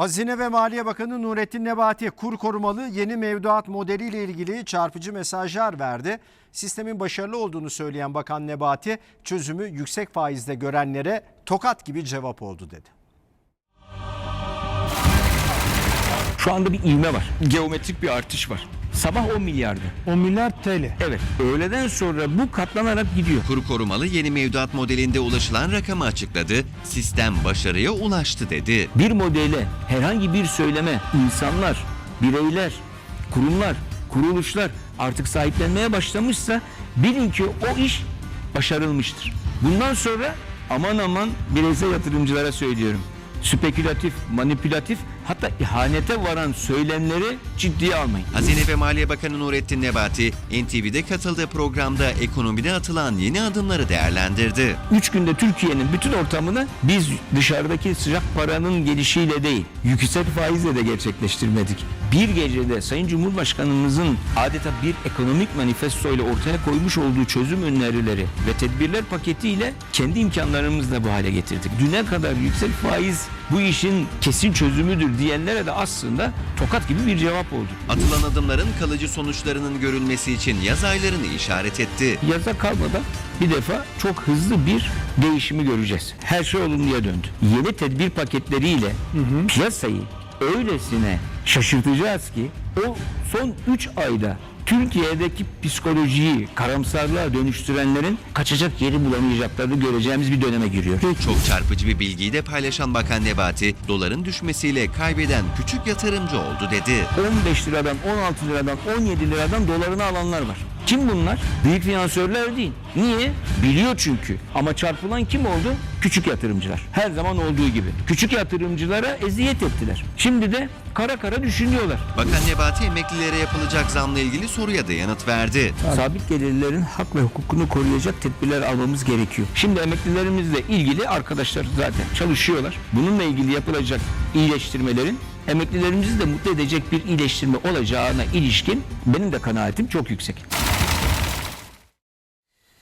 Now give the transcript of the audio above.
Hazine ve Maliye Bakanı Nurettin Nebati kur korumalı yeni mevduat modeliyle ilgili çarpıcı mesajlar verdi. Sistemin başarılı olduğunu söyleyen Bakan Nebati çözümü yüksek faizde görenlere tokat gibi cevap oldu dedi. Şu anda bir ivme var. Geometrik bir artış var. Sabah 10 milyardı. 10 milyar TL. Evet. Öğleden sonra bu katlanarak gidiyor. Kur korumalı yeni mevduat modelinde ulaşılan rakamı açıkladı. Sistem başarıya ulaştı dedi. Bir modele herhangi bir söyleme insanlar, bireyler, kurumlar, kuruluşlar artık sahiplenmeye başlamışsa bilin ki o iş başarılmıştır. Bundan sonra aman aman bireysel yatırımcılara söylüyorum. Spekülatif, manipülatif hatta ihanete varan söylemleri ciddiye almayın. Hazine ve Maliye Bakanı Nurettin Nebati, NTV'de katıldığı programda ekonomide atılan yeni adımları değerlendirdi. Üç günde Türkiye'nin bütün ortamını biz dışarıdaki sıcak paranın gelişiyle değil, yüksek faizle de gerçekleştirmedik. Bir gecede Sayın Cumhurbaşkanımızın adeta bir ekonomik manifesto ile ortaya koymuş olduğu çözüm önerileri ve tedbirler paketiyle kendi imkanlarımızla bu hale getirdik. Düne kadar yüksek faiz bu işin kesin çözümüdür diyenlere de aslında tokat gibi bir cevap oldu. Atılan adımların kalıcı sonuçlarının görülmesi için yaz aylarını işaret etti. yaza kalmadan bir defa çok hızlı bir değişimi göreceğiz. Her şey olumluya döndü. Yeni tedbir paketleriyle piyasayı öylesine şaşırtacağız ki o son 3 ayda Türkiye'deki psikolojiyi karamsarlığa dönüştürenlerin kaçacak yeri bulamayacaklarını göreceğimiz bir döneme giriyor. Çok çarpıcı bir bilgiyi de paylaşan Bakan Nebati, doların düşmesiyle kaybeden küçük yatırımcı oldu dedi. 15 liradan, 16 liradan, 17 liradan dolarını alanlar var. Kim bunlar? Büyük finansörler değil. Niye? Biliyor çünkü. Ama çarpılan kim oldu? Küçük yatırımcılar. Her zaman olduğu gibi. Küçük yatırımcılara eziyet ettiler. Şimdi de kara kara düşünüyorlar. Bakan Nebati emeklilere yapılacak zamla ilgili soruya da yanıt verdi. Sabit gelirlerin hak ve hukukunu koruyacak tedbirler almamız gerekiyor. Şimdi emeklilerimizle ilgili arkadaşlar zaten çalışıyorlar. Bununla ilgili yapılacak iyileştirmelerin emeklilerimizi de mutlu edecek bir iyileştirme olacağına ilişkin benim de kanaatim çok yüksek.